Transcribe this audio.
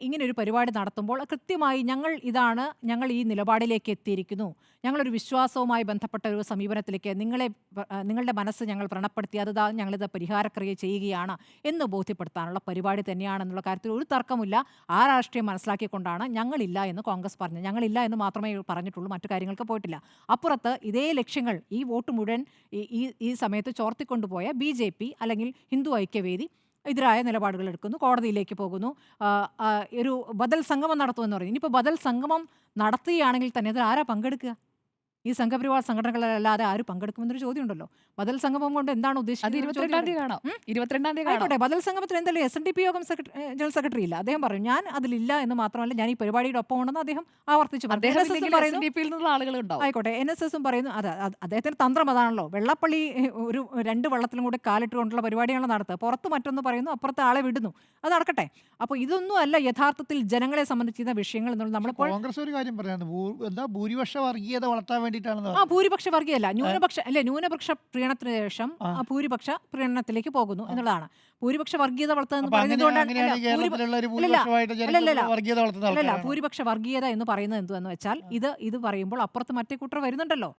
ഇങ്ങനെ ഒരു പരിപാടി നടത്തുമ്പോൾ കൃത്യമായി ഞങ്ങൾ ഇതാണ് ഞങ്ങൾ ഈ നിലപാടിലേക്ക് എത്തിയിരിക്കുന്നു. ഞങ്ങളൊരു വിശ്വാസവുമായി ബന്ധപ്പെട്ട ഒരു സമീപനത്തിലേക്ക് നിങ്ങളെ നിങ്ങളുടെ മനസ്സ് ഞങ്ങൾ വ്രണപ്പെടുത്തി അത് ഞങ്ങളിത് പരിഹാരക്രിയ ചെയ്യുകയാണ് എന്ന് ബോധ്യപ്പെടുത്താനുള്ള പരിപാടി തന്നെയാണെന്നുള്ള കാര്യത്തിൽ ഒരു തർക്കമില്ല. ആ രാഷ്ട്രീയം മനസ്സിലാക്കിക്കൊണ്ടാണ് ഞങ്ങളില്ല എന്ന് കോൺഗ്രസ് പറഞ്ഞു ഞങ്ങളില്ല എന്ന് മാത്രമേ പറഞ്ഞിട്ടുള്ളൂ മറ്റു കാര്യങ്ങൾക്ക് പോയിട്ടില്ല. അപ്പുറത്ത് ഇതേ ലക്ഷ്യങ്ങൾ ഈ വോട്ട് മുഴുവൻ ഈ- ഈ സമയത്ത് ചോർത്തിക്കൊണ്ടുപോയ ബി അല്ലെങ്കിൽ ഹിന്ദു ഐക്യവേദി എതിരായ നിലപാടുകൾ എടുക്കുന്നു. കോടതിയിലേക്ക് പോകുന്നു. ഒരു ബദൽ സംഗമം നടത്തുമെന്ന് പറയുന്നു ഇനിയിപ്പോൾ ബദൽ സംഗമം നടത്തുകയാണെങ്കിൽ തന്നെ അതിൽ ആരാ പങ്കെടുക്കുക? ഈ സംഘപരിവാർ സംഘടനകളല്ലാതെ ആര് പങ്കെടുക്കുമെന്നൊരു ചോദ്യം ഉണ്ടല്ലോ ബദൽ സംഗമം കൊണ്ട് എന്താണ് ഉദ്ദേശിച്ചത് ഉദ്ദേശിക്കുന്നത് എന്നൊരു ഇരുപത്തിരണ്ടാം ചോദ്യം തീയതി കാണാം. ഇരുപത്തിരണ്ടാം തീയതി ആയിക്കോട്ടെ ബദൽ സംഗമത്തിൽ എന്തായാലും എസ് എൻ ഡി പി യോഗം ജനറൽ സെക്രട്ടറി ഇല്ല. അദ്ദേഹം പറയും ഞാൻ അതിലില്ല എന്ന് മാത്രമല്ല ഞാൻ ഈ പരിപാടിയുടെ ഒപ്പം ഉണ്ടെന്ന് അദ്ദേഹം ആവർത്തിച്ചു ആയിക്കോട്ടെ എൻ എസ് എസും പറയുന്നു അതെ അദ്ദേഹത്തിന്റെ തന്ത്രം അതാണല്ലോ. വെള്ളപ്പള്ളി ഒരു രണ്ട് വള്ളത്തിലും കൂടെ കാലിട്ടുകൊണ്ടുള്ള പരിപാടിയാണ് നടത്തുക. പുറത്ത് മറ്റൊന്ന് പറയുന്നു അപ്പുറത്തെ ആളെ വിടുന്നു. അത് നടക്കട്ടെ. അപ്പോൾ ഇതൊന്നും അല്ല യഥാർത്ഥത്തിൽ ജനങ്ങളെ സംബന്ധിച്ചിരുന്ന വിഷയങ്ങൾ എന്നുള്ളത്. നമ്മൾ കോൺഗ്രസ് ഒരു കാര്യം പറയാനുണ്ട് എന്താ ഭൂരിപക്ഷ വർഗീയത വളർത്താൻ വേണ്ടിയിട്ടാണെന്ന് ആ ഭൂരിപക്ഷ വർഗീയല്ല. ന്യൂനപക്ഷ അല്ലെ ന്യൂനപക്ഷ പ്രീണത്തിന് ശേഷം ആ. ഭൂരിപക്ഷ പ്രീണനത്തിലേക്ക് പോകുന്നു എന്നുള്ളതാണ്. ഭൂരിപക്ഷ വർഗീയത വളർത്തുന്നത് പറയുന്നത് ഭൂരിപക്ഷ വർഗീയത എന്ന് പറയുന്നത് എന്തുവെന്ന് വെച്ചാൽ ഇത് ഇത് പറയുമ്പോൾ അപ്പുറത്ത് മറ്റേ കൂട്ടർ വരുന്നുണ്ടല്ലോ.